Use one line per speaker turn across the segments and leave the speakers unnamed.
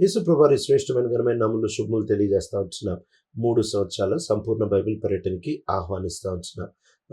యేసుప్రభారి శ్రేష్టమైన ఘనమైన నామంలో శుభములు తెలియజేస్తా ఉంటున్నాం. మూడు సంవత్సరాల సంపూర్ణ బైబిల్ పర్యటనకి ఆహ్వానిస్తూ ఉంటున్నాం.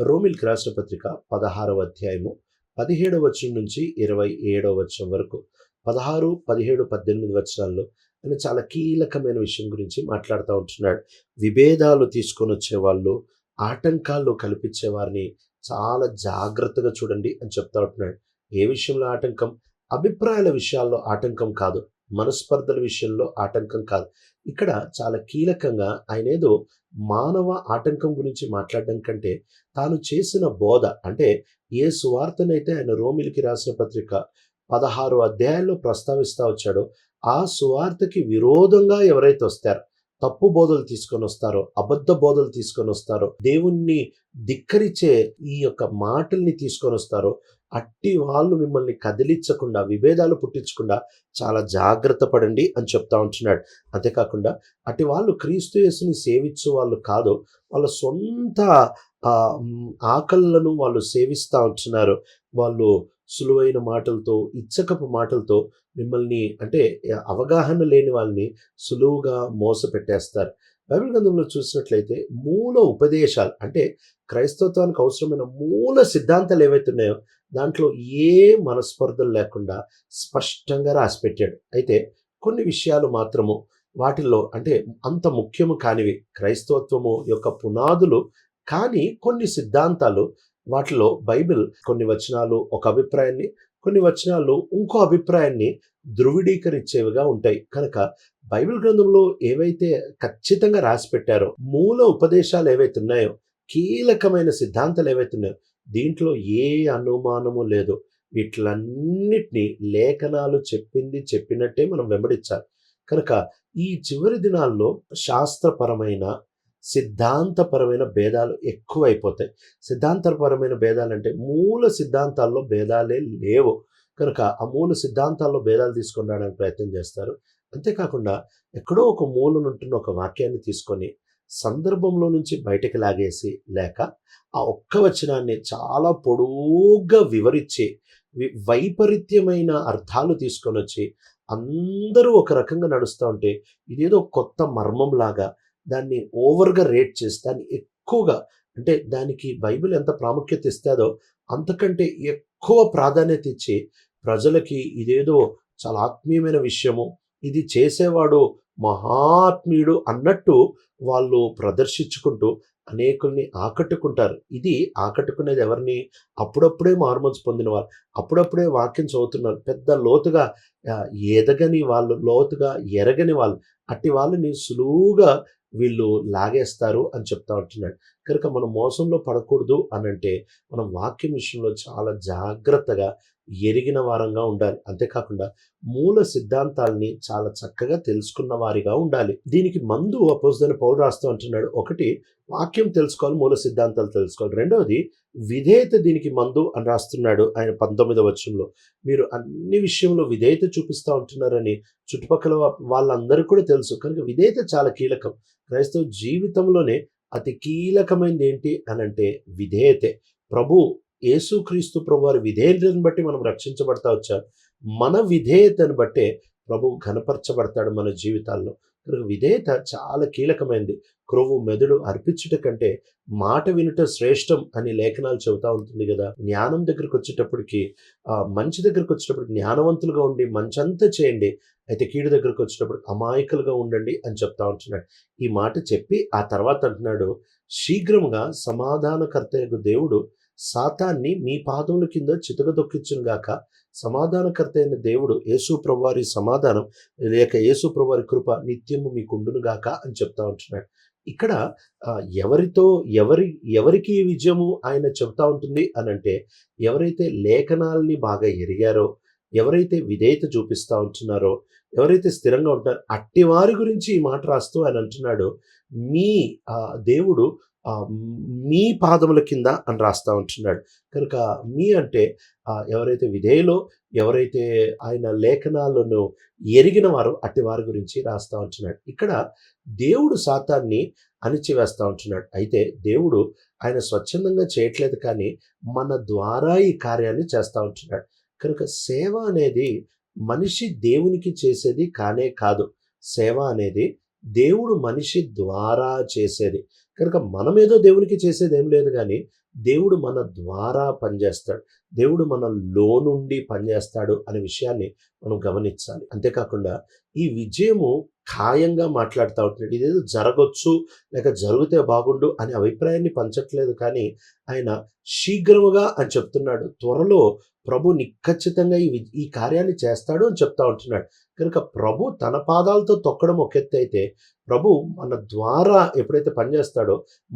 రోమిల్కి రాసిన పత్రిక పదహారవ అధ్యాయము పదిహేడవ వచనం నుంచి ఇరవై ఏడవ వచనం వరకు. పదహారు పదిహేడు పద్దెనిమిది వచనాల్లో ఆయన చాలా కీలకమైన విషయం గురించి మాట్లాడుతూ ఉంటున్నాడు. విభేదాలు తీసుకొని వచ్చే వాళ్ళు ఆటంకాల్లో కల్పించే వారిని చాలా జాగ్రత్తగా చూడండి అని చెప్తా ఉంటున్నాడు. ఏ విషయంలో ఆటంకం? అభిప్రాయాల విషయాల్లో ఆటంకం కాదు. మనస్పర్ధల విషయంలో ఆటంకం కాదు. ఇక్కడ చాలా కీలకంగా ఆయన ఏదో మానవ ఆటంకం గురించి మాట్లాడడం కంటే తాను చేసిన బోధ అంటే ఏ సువార్తనైతే ఆయన రోమిలికి రాసిన పత్రిక పదహారు అధ్యాయాల్లో ప్రస్తావిస్తా వచ్చాడో. ఆ సువార్తకి విరోధంగా ఎవరైతే వస్తారో తప్పు బోధలు తీసుకొని వస్తారో అబద్ధ బోధలు తీసుకొని వస్తారో దేవుణ్ణి ధిక్కరిచే ఈ యొక్క మాటల్ని తీసుకొని వస్తారో అట్టి వాళ్ళు మిమ్మల్ని కదిలించకుండా విభేదాలు పుట్టించకుండా చాలా జాగ్రత్త పడండి అని చెప్తా ఉంటున్నాడు. అంతేకాకుండా అటు వాళ్ళు క్రీస్తు యేసుని సేవించు వాళ్ళు కాదు వాళ్ళ సొంత ఆకళ్ళను వాళ్ళు సేవిస్తూ ఉంటున్నారు. వాళ్ళు సులువైన మాటలతో ఇచ్చకపు మాటలతో మిమ్మల్ని అంటే అవగాహన లేని వాళ్ళని సులువుగా మోసపెట్టేస్తారు. బైబిల్ గ్రంథంలో చూసినట్లయితే మూల ఉపదేశాలు అంటే క్రైస్తత్వానికి అవసరమైన మూల సిద్ధాంతాలు ఏవైతే ఉన్నాయో దాంట్లో ఏ మనస్పర్ధలు లేకుండా స్పష్టంగా రాసిపెట్టాడు. అయితే కొన్ని విషయాలు మాత్రము వాటిల్లో అంటే అంత ముఖ్యము కానివి క్రైస్తవత్వము యొక్క పునాదులు కానీ కొన్ని సిద్ధాంతాలు వాటిలో బైబిల్ కొన్ని వచనాలు ఒక అభిప్రాయాన్ని కొన్ని వచనాలు ఇంకో అభిప్రాయాన్ని ధృవీకరించేవిగా ఉంటాయి. కనుక బైబిల్ గ్రంథంలో ఏవైతే ఖచ్చితంగా రాసి పెట్టారో మూల ఉపదేశాలు ఏవైతే ఉన్నాయో కీలకమైన సిద్ధాంతాలు ఏవైతే ఉన్నాయో దీంట్లో ఏ అనుమానము లేదు. వీటిలన్నిటినీ లేఖనాలు చెప్పింది చెప్పినట్టే మనం వెంబడించాలి. కనుక ఈ చివరి దినాల్లో శాస్త్రపరమైన సిద్ధాంతపరమైన భేదాలు ఎక్కువైపోతాయి. సిద్ధాంతపరమైన భేదాలు అంటే మూల సిద్ధాంతాల్లో భేదాలే లేవు. కనుక ఆ మూల సిద్ధాంతాల్లో భేదాలు తీసుకొని రావడానికి ప్రయత్నం చేస్తారు. అంతేకాకుండా ఎక్కడో ఒక మూలనుంటున్న ఒక వాక్యాన్ని తీసుకొని సందర్భంలో నుంచి బయటకు లాగేసి లేక ఆ ఒక్క వచనాన్ని చాలా పొడుగ్గా వివరించి వైపరీత్యమైన అర్థాలు తీసుకొని వచ్చి అందరూ ఒక రకంగా నడుస్తూ ఉంటే ఇదేదో కొత్త మర్మంలాగా దాన్ని ఓవర్గా రేట్ చేసి దాన్ని ఎక్కువగా అంటే దానికి బైబిల్ ఎంత ప్రాముఖ్యత ఇస్తుందో అంతకంటే ఎక్కువ ప్రాధాన్యత ఇచ్చి ప్రజలకి ఇదేదో చాలా ఆత్మీయమైన విషయము ఇది చేసేవాడు మహాత్మీయుడు అన్నట్టు వాళ్ళు ప్రదర్శించుకుంటూ అనేకుల్ని ఆకట్టుకుంటారు. ఇది ఆకట్టుకునేది ఎవరిని? అప్పుడప్పుడే మార్మల్స్ పొందిన వాళ్ళు అప్పుడప్పుడే వాక్యం చదువుతున్నారు. పెద్ద లోతుగా ఎదగని వాళ్ళు లోతుగా ఎరగని వాళ్ళు. అట్టి వాళ్ళని సులువుగా వీళ్ళు లాగేస్తారు అని చెప్తా ఉంటున్నాడు. కనుక మనం మోసంలో పడకూడదు అని అంటే మనం వాక్యం విషయంలో చాలా జాగ్రత్తగా ఎరిగిన వారంగా ఉండాలి. అంతేకాకుండా మూల సిద్ధాంతాల్ని చాలా చక్కగా తెలుసుకున్న వారిగా ఉండాలి. దీనికి మందు అపోజిదని పౌరు రాస్తూ అంటున్నాడు. ఒకటి వాక్యం తెలుసుకోవాలి మూల సిద్ధాంతాలు తెలుసుకోవాలి. రెండవది విధేయత దీనికి మందు అని రాస్తున్నాడు ఆయన పంతొమ్మిదవ వచ్చంలో మీరు అన్ని విషయంలో విధేయత చూపిస్తూ ఉంటున్నారని చుట్టుపక్కల వాళ్ళందరికీ కూడా తెలుసు. కనుక విధేయత చాలా కీలకం. క్రైస్తవ జీవితంలోనే అతి కీలకమైనది ఏంటి అని అంటే విధేయతే. ప్రభు యేసుక్రీస్తు ప్రభు వారి విధేయతను బట్టి మనం రక్షించబడతా వచ్చారు మన విధేయతను బట్టే ప్రభు ఘనపరచబడతాడు మన జీవితాల్లో. కనుక విధేయత చాలా కీలకమైనది క్రొవ్వు మెదడు అర్పించుట కంటే మాట వినుట శ్రేష్టం అని లేఖనాలు చెబుతా ఉంటుంది కదా. జ్ఞానం దగ్గరకు వచ్చేటప్పటికి ఆ, మంచి దగ్గరకు వచ్చేటప్పటికి జ్ఞానవంతులుగా ఉండి మంచంతా చేయండి. అయితే కీడు దగ్గరకు వచ్చేటప్పుడు అమాయకులుగా ఉండండి అని చెప్తా ఉంటున్నాడు. ఈ మాట చెప్పి ఆ తర్వాత అంటున్నాడు శీఘ్రముగా సమాధానకర్త దేవుడు సాతాన్ని మీ పాదముల కింద చితకదొక్కించును గాక సమాధానకర్త అయిన దేవుడు యేసు ప్రభువారి సమాధానం లేక యేసు ప్రభువారి కృప నిత్యము మీకుండును గాక అని చెప్తా ఉంటున్నాడు. ఇక్కడ ఎవరితో ఎవరి ఎవరికి విజయము ఆయన చెప్తా ఉంటుంది అని అంటే ఎవరైతే లేఖనాల్ని బాగా ఎరిగారో ఎవరైతే విధేయత చూపిస్తూ ఉంటున్నారో ఎవరైతే స్థిరంగా ఉంటారో అట్టి వారి గురించి ఈ మాట రాస్తూ ఆయన అంటున్నాడు మీ దేవుడు మీ పాదముల కింద అని రాస్తా ఉంటున్నాడు. కనుక మీ అంటే ఎవరైతే విధేయులో ఎవరైతే ఆయన లేఖనాలను ఎరిగిన వారు అట్టి వారి గురించి రాస్తా ఉంటున్నాడు. ఇక్కడ దేవుడు శాతాన్ని అణిచివేస్తా ఉంటున్నాడు. అయితే దేవుడు ఆయన స్వచ్ఛందంగా చేయట్లేదు కానీ మన ద్వారా ఈ కార్యాన్ని చేస్తూ ఉంటున్నాడు. కనుక సేవ అనేది మనిషి దేవునికి చేసేది కానే కాదు. సేవ అనేది దేవుడు మనిషి ద్వారా చేసేది. కనుక మనమేదో దేవునికి చేసేది ఏం లేదు కానీ దేవుడు మన ద్వారా పనిచేస్తాడు. దేవుడు మన లో నుండి పనిచేస్తాడు అనే విషయాన్ని మనం గమనించాలి. అంతేకాకుండా ఈ విజయము ఖాయంగా మాట్లాడుతూ ఉంటున్నాడు ఇదేదో జరగొచ్చు లేక జరిగితే బాగుండు అనే అభిప్రాయాన్ని పంచట్లేదు కానీ ఆయన శీఘ్రముగా అని చెప్తున్నాడు. త్వరలో ప్రభు నిఖచ్చితంగా ఈ ఈ కార్యాన్ని చేస్తాడు అని చెప్తా ఉంటున్నాడు. కనుక ప్రభు తన పాదాలతో తొక్కడం ఒక ఎత్తు అయితే ప్రభు మన ద్వారా ఎప్పుడైతే పనిచేస్తాడో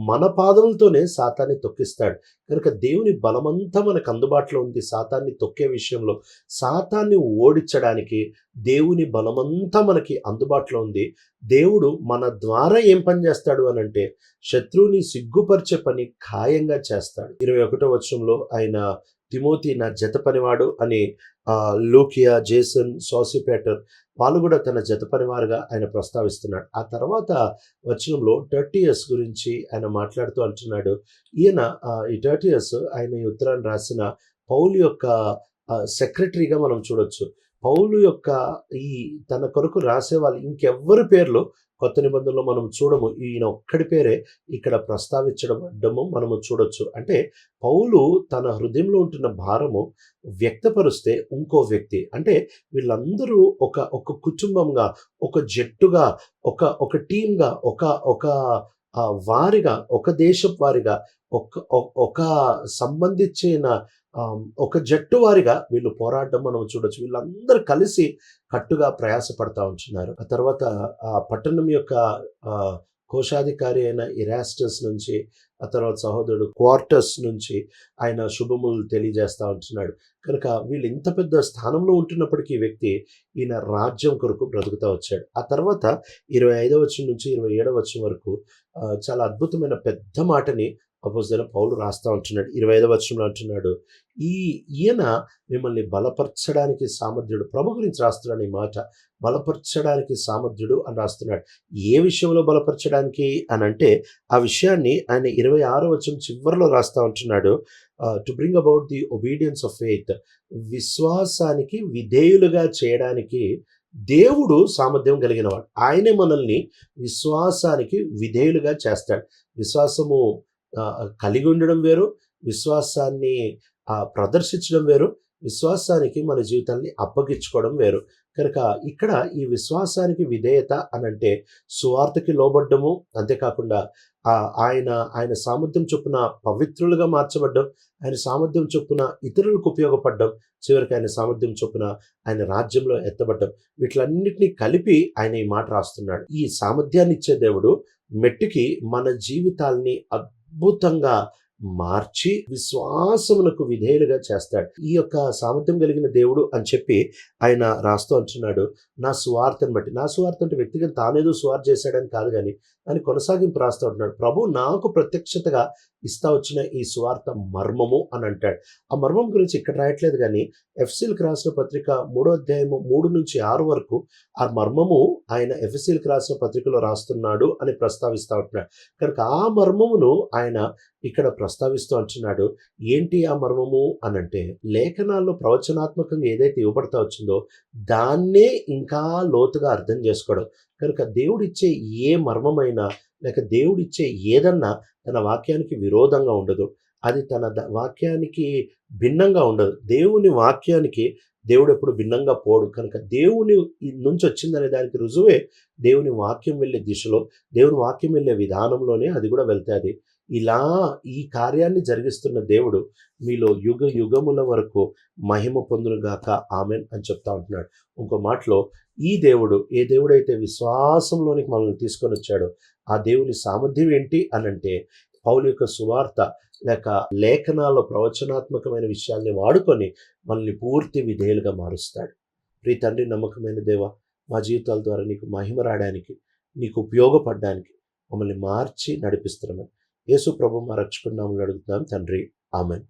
మన పాదములతోనే సాతాన్ని తొక్కిస్తాడు. కనుక దేవుని బలమంతా మనకు అందుబాటులో ఉంది సాతాన్ని తొక్కే విషయంలో. సాతాన్ని ఓడించడానికి దేవుని బలమంతా మనకి అందుబాటులో ఉంది. దేవుడు మన ద్వారా ఏం పని చేస్తాడు అని అంటే శత్రువుని సిగ్గుపరిచే పని ఖాయంగా చేస్తాడు. ఇరవై ఒకటో వచనంలో ఆయన తిమోతి నా జత పనివాడు అని లూకియా జేసన్ సోసిపేటర్ వాళ్ళు కూడా తన జత పనివారుగా ఆయన ప్రస్తావిస్తున్నాడు. ఆ తర్వాత వచనంలో టర్టియస్ గురించి ఆయన మాట్లాడుతూ అంటున్నాడు. ఈయన ఈ టర్టియస్ ఆయన ఈ ఉత్తరాన్ని రాసిన పౌలు యొక్క సెక్రటరీగా మనం చూడొచ్చు. పౌలు యొక్క ఈ తన కొరకు రాసే వాళ్ళు ఇంకెవ్వరి పేర్లు కొత్త నిబంధనలో మనం చూడము ఈయన ఒక్కడి పేరే ఇక్కడ ప్రస్తావించడం అడ్డము మనము చూడొచ్చు. అంటే పౌలు తన హృదయంలో ఉంటున్న భారము వ్యక్తపరుస్తే ఇంకో వ్యక్తి అంటే వీళ్ళందరూ ఒక ఒక కుటుంబంగా ఒక జట్టుగా ఒక ఒక టీంగా ఒక ఒక వారిగా ఒక దేశం వారిగా ఒక ఒక- ఒక సంబంధించిన ఒక జట్టు వారిగా వీళ్ళు పోరాడడం మనం చూడొచ్చు. వీళ్ళందరూ కలిసి కట్టుగా ప్రయాసపడతా ఉంటున్నారు. ఆ తర్వాత ఆ పట్టణం యొక్క ఆ, కోశాధికారి అయిన ఇరాస్టస్ నుంచి ఆ తర్వాత సహోదరుడు క్వార్టర్స్ నుంచి ఆయన శుభములు తెలియజేస్తా ఉంటున్నాడు. కనుక వీళ్ళు ఇంత పెద్ద స్థానంలో ఉంటున్నప్పటికీ వ్యక్తి ఈయన రాజ్యం కొరకు బ్రతుకుతా వచ్చాడు. ఆ తర్వాత ఇరవై ఐదవ వచ్చం నుంచి ఇరవై ఏడవ వచ్చిన వరకు చాలా అద్భుతమైన పెద్ద మాటని అపోజిన పౌలు రాస్తా ఉంటున్నాడు ఇరవై ఐదవ వచనంలో అంటున్నాడు ఈ ఈయన మిమ్మల్ని బలపరచడానికి సామర్థ్యుడు. ప్రభు గురించి రాస్తున్నాడు ఈ మాట బలపరచడానికి సామర్థ్యుడు అని రాస్తున్నాడు. ఏ విషయంలో బలపరచడానికి అని అంటే ఆ విషయాన్ని ఆయన ఇరవై ఆరో వచనం చివరిలో రాస్తా ఉంటున్నాడు to bring about the obedience of faith విశ్వాసానికి విధేయులుగా చేయడానికి దేవుడు సామర్థ్యం కలిగినవాడు ఆయనే మనల్ని విశ్వాసానికి విధేయులుగా చేస్తాడు. విశ్వాసము కలిగి ఉండడం వేరు విశ్వాసాన్ని ప్రదర్శించడం వేరు విశ్వాసానికి మన జీవితాన్ని అప్పగించుకోవడం వేరు. కనుక ఇక్కడ ఈ విశ్వాసానికి విధేయత అని అంటే సువార్తకి లోబడ్డము అంతేకాకుండా ఆ, ఆయన ఆయన సామర్థ్యం చొప్పున పవిత్రులుగా మార్చబడ్డం ఆయన సామర్థ్యం చొప్పున ఇతరులకు ఉపయోగపడడం చివరికి ఆయన సామర్థ్యం చొప్పున ఆయన రాజ్యంలో ఎత్తబడ్డం. వీటిలన్నిటినీ కలిపి ఆయన ఈ మాట రాస్తున్నాడు. ఈ సామర్థ్యాన్ని ఇచ్చే దేవుడు మెట్టుకి మన జీవితాల్ని అద్భుతంగా మార్చి విశ్వాసమునకు విధేయులుగా చేస్తాడు. ఈ యొక్క సామర్థ్యం కలిగిన దేవుడు అని చెప్పి ఆయన రాస్తూ అంటున్నాడు. నా స్వార్థను బట్టి. నా స్వార్థ అంటే వ్యక్తిగత తానేదో స్వార్థ చేశాడని కాదు కానీ అని కొనసాగింపు రాస్తూ ఉంటున్నాడు ప్రభు నాకు ప్రత్యక్షతగా ఇస్తా వచ్చిన ఈ స్వార్థ మర్మము అని అంటాడు. ఆ మర్మం గురించి ఇక్కడ రాయట్లేదు కానీ ఎఫ్సిల్కి రాసిన పత్రిక మూడో అధ్యాయము మూడు నుంచి ఆరు వరకు ఆ మర్మము ఆయన ఎఫ్సిల్కి రాసిన పత్రికలో రాస్తున్నాడు అని ప్రస్తావిస్తూ ఉంటున్నాడు. కనుక ఆ మర్మమును ఆయన ఇక్కడ ప్రస్తావిస్తూ అంటున్నాడు. ఏంటి ఆ మర్మము అని అంటే లేఖనాల్లో ప్రవచనాత్మకంగా ఏదైతే ఇవ్వబడతా వచ్చిందో దాన్నే ఇంకా లోతుగా అర్థం చేసుకోవడం. కనుక దేవుడిచ్చే ఏ మర్మమైనా లేక దేవుడిచ్చే ఏదన్నా తన వాక్యానికి విరోధంగా ఉండదు. అది తన వాక్యానికి భిన్నంగా ఉండదు. దేవుని వాక్యానికి దేవుడు ఎప్పుడు భిన్నంగా పోడు. కనుక దేవుని నుంచి వచ్చిందనే దానికి రుజువే దేవుని వాక్యం వెళ్ళే దిశలో దేవుని వాక్యం వెళ్ళే విధానంలోనే అది కూడా వెళ్తాది. ఇలా ఈ కార్యాన్ని జరిగిస్తున్న దేవుడు మీలో యుగ యుగముల వరకు మహిమ పొందునుగాక ఆమెన్ అని చెప్తా ఉంటున్నాడు. ఇంకో మాటలో ఈ దేవుడు ఏ దేవుడైతే విశ్వాసంలోనికి మనల్ని తీసుకొని వచ్చాడో ఆ దేవుని సామర్థ్యం ఏంటి అనంటే పౌలు యొక్క సువార్త లేక లేఖనాల్లో ప్రవచనాత్మకమైన విషయాల్ని వాడుకొని మనల్ని పూర్తి విధేయులుగా మారుస్తాడు. ప్రీ తండ్రి నమ్మకమైన దేవ మా జీవితాల ద్వారా నీకు మహిమ రావడానికి నీకు ఉపయోగపడడానికి మమ్మల్ని మార్చి నడిపిస్తున్నామని యేసు ప్రభు మా రక్షకున్నామని అడుగుతున్నాం. తండ్రి ఆమెన్.